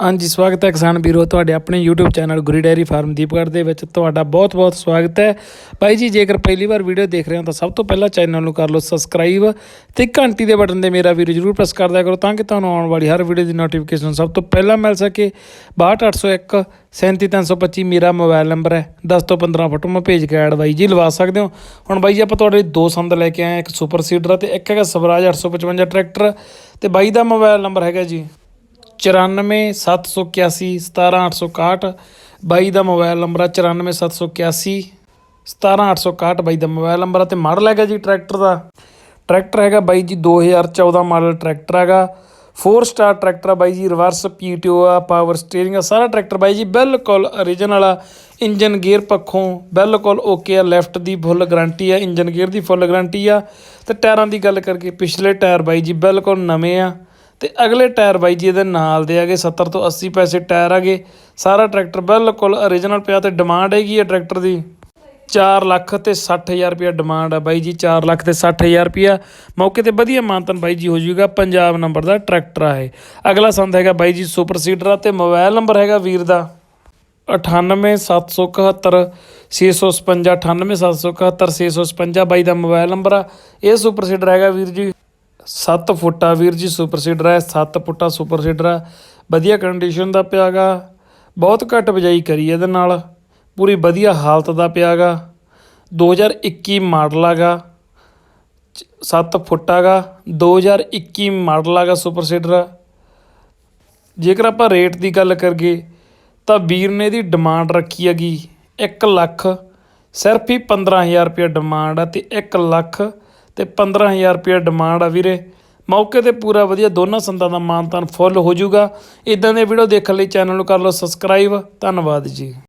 ਹਾਂਜੀ ਸਵਾਗਤ ਹੈ ਕਿਸਾਨ ਵੀਰੋ ਤੁਹਾਡੇ ਆਪਣੇ YouTube channel Guri dairy farm Deepgarh ਦੇ ਵਿੱਚ। ਤੁਹਾਡਾ ਬਹੁਤ-ਬਹੁਤ ਸਵਾਗਤ ਹੈ। ਭਾਈ ਜੀ ਜੇਕਰ ਪਹਿਲੀ ਵਾਰ ਵੀਡੀਓ ਦੇਖ ਰਹੇ ਹੋ ਤਾਂ ਸਭ ਤੋਂ ਪਹਿਲਾਂ ਚੈਨਲ ਨੂੰ ਕਰ ਲਓ ਸਬਸਕ੍ਰਾਈਬ ਤੇ ਘੰਟੀ ਦੇ ਬਟਨ ਤੇ ਮੇਰਾ ਵੀਰ ਜਰੂਰ ਪ੍ਰੈਸ ਕਰ ਦਿਆ ਕਰੋ ਤਾਂ ਕਿ ਤੁਹਾਨੂੰ ਆਉਣ ਵਾਲੀ ਹਰ ਵੀਡੀਓ ਦੀ ਨੋਟੀਫਿਕੇਸ਼ਨ ਸਭ ਤੋਂ ਪਹਿਲਾਂ ਮਿਲ ਸਕੇ। 62801 37325 ਮੇਰਾ ਮੋਬਾਈਲ ਨੰਬਰ ਹੈ। 10 ਤੋਂ 15 ਫੋਟੋ ਮੈਂ ਭੇਜ ਕੇ ਐਡ ਬਾਈ ਜੀ ਲਵਾ ਸਕਦੇ ਹੋ। ਹੁਣ ਬਾਈ ਜੀ ਆਪਾਂ ਤੁਹਾਡੇ ਲਈ ਦੋ ਸੰਦ ਲੈ ਕੇ ਆਏ ਹਾਂ, ਇੱਕ ਸੁਪਰ ਸੀਡਰ ਤੇ ਇੱਕ ਹੈਗਾ ਸਵਰਾਜ 855 ਟਰੈਕਟਰ ਤੇ ਬਾਈ ਦਾ ਮੋਬਾਈਲ ਨੰਬਰ ਹੈਗਾ ਜੀ। 94781 17861 ਬਾਈ ਦਾ ਮੋਬਾਈਲ ਨੰਬਰ ਹੈ 94781 17861 ਬਾਈ ਦਾ ਮੋਬਾਈਲ ਨੰਬਰ। ਆ ਤੇ ਮਾਡਲ ਹੈਗਾ ਜੀ ਟਰੈਕਟਰ ਦਾ। ਟਰੈਕਟਰ ਹੈਗਾ ਬਾਈ ਜੀ 2014 ਮਾਡਲ ਟਰੈਕਟਰ ਹੈਗਾ। 4 ਸਟਾਰ ਟਰੈਕਟਰ ਆ ਬਾਈ ਜੀ, ਰਿਵਰਸ ਪੀਟੀਓ ਆ ਪਾਵਰ ਸਟੀਅਰਿੰਗ ਆ, ਸਾਰਾ ਟਰੈਕਟਰ ਬਾਈ ਜੀ ਬਿਲਕੁਲ origignal ਆ ਇੰਜਨ ਗੇਅਰ ਪੱਖੋਂ ਬਿਲਕੁਲ ਓਕੇ ਆ ਲੈਫਟ ਦੀ ਫੁੱਲ ਗਾਰੰਟੀ ਆ, ਇੰਜਨ ਗੇਅਰ ਦੀ ਫੁੱਲ ਗਾਰੰਟੀ ਆ। ਤੇ ਟਾਇਰਾਂ ਦੀ ਗੱਲ ਕਰਕੇ ਪਿਛਲੇ ਟਾਇਰ ਬਾਈ ਜੀ ਬਿਲਕੁਲ ਨਵੇਂ ਆ। ਤੇ ਅਗਲੇ ਟਾਇਰ ਬਾਈ ਜੀ ਇਹਦੇ ਨਾਲ ਦੇ ਹੈਗੇ 70 ਤੋਂ 80 ਪੈਸੇ ਟਾਇਰ ਹੈਗੇ ਸਾਰਾ ਟਰੈਕਟਰ ਬਿਲਕੁਲ origignal ਪਿਆ ਤੇ ਡਿਮਾਂਡ ਹੈਗੀ ਆ ਟਰੈਕਟਰ ਦੀ। 4 ਲੱਖ ਤੇ 60000 ਰੁਪਇਆ ਡਿਮਾਂਡ ਆ ਬਾਈ ਜੀ 4 ਲੱਖ ਤੇ 60000 ਰੁਪਇਆ। ਮੌਕੇ ਤੇ ਵਧੀਆ ਮਾਨਤਨ ਬਾਈ ਜੀ ਹੋ ਜਾਊਗਾ, ਪੰਜਾਬ ਨੰਬਰ ਦਾ ਟਰੈਕਟਰ ਆ ਇਹ। ਅਗਲਾ ਸੰਦ ਹੈਗਾ ਬਾਈ ਜੀ ਸੁਪਰ ਸੀਡਰ ਆ ਤੇ ਮੋਬਾਈਲ ਨੰਬਰ ਹੈਗਾ ਵੀਰ ਦਾ 98771 655 98771 655 ਬਾਈ ਦਾ ਮੋਬਾਈਲ ਨੰਬਰ ਆ। ਇਹ ਸੁਪਰ ਸੀਡਰ ਹੈਗਾ ਵੀਰ ਜੀ। 7 ਫੁੱਟਾ ਵੀਰ ਜੀ ਸੁਪਰ ਸੀਡਰ ਹੈ 7 ਫੁੱਟਾ ਸੁਪਰ ਸੀਡਰ ਆ ਵਧੀਆ ਕੰਡੀਸ਼ਨ ਦਾ ਪਿਆਗਾ। ਬਹੁਤ ਘੱਟ ਬਜਾਈ ਕਰੀ ਇਹਦੇ ਨਾਲ। ਪੂਰੀ ਵਧੀਆ ਹਾਲਤ ਦਾ ਪਿਆਗਾ। 2021 ਮਾਡਲ ਹੈਗਾ 7 ਫੁੱਟ ਹੈਗਾ 2021 ਮਾਡਲ ਹੈਗਾ ਸੁਪਰ ਸੀਡਰ। ਜੇਕਰ ਆਪਾਂ ਰੇਟ ਦੀ ਗੱਲ ਕਰੀਏ, ਤਾਂ ਵੀਰ ਨੇ ਇਹਦੀ ਡਿਮਾਂਡ ਰੱਖੀ ਹੈਗੀ 1 ਲੱਖ। ਸਿਰਫ ਹੀ 15000 ਰੁਪਏ ਡਿਮਾਂਡ ਆ ਤੇ 1 ਲੱਖ ਤੇ 15000 ਰੁਪਏ ਡਿਮਾਂਡ ਆ ਵੀਰੇ। ਮੌਕੇ ਤੇ ਪੂਰਾ ਵਧੀਆ ਦੋਨਾਂ ਸੰਦਾਂ ਦਾ ਮਾਨਤਾਨ ਫੁੱਲ ਹੋ ਜਾਊਗਾ। ਇਦਾਂ ਦੇ ਵੀਡੀਓ ਦੇਖਣ ਲਈ ਚੈਨਲ ਨੂੰ ਕਰ ਲਓ ਸਬਸਕ੍ਰਾਈਬ ਧੰਨਵਾਦ ਜੀ।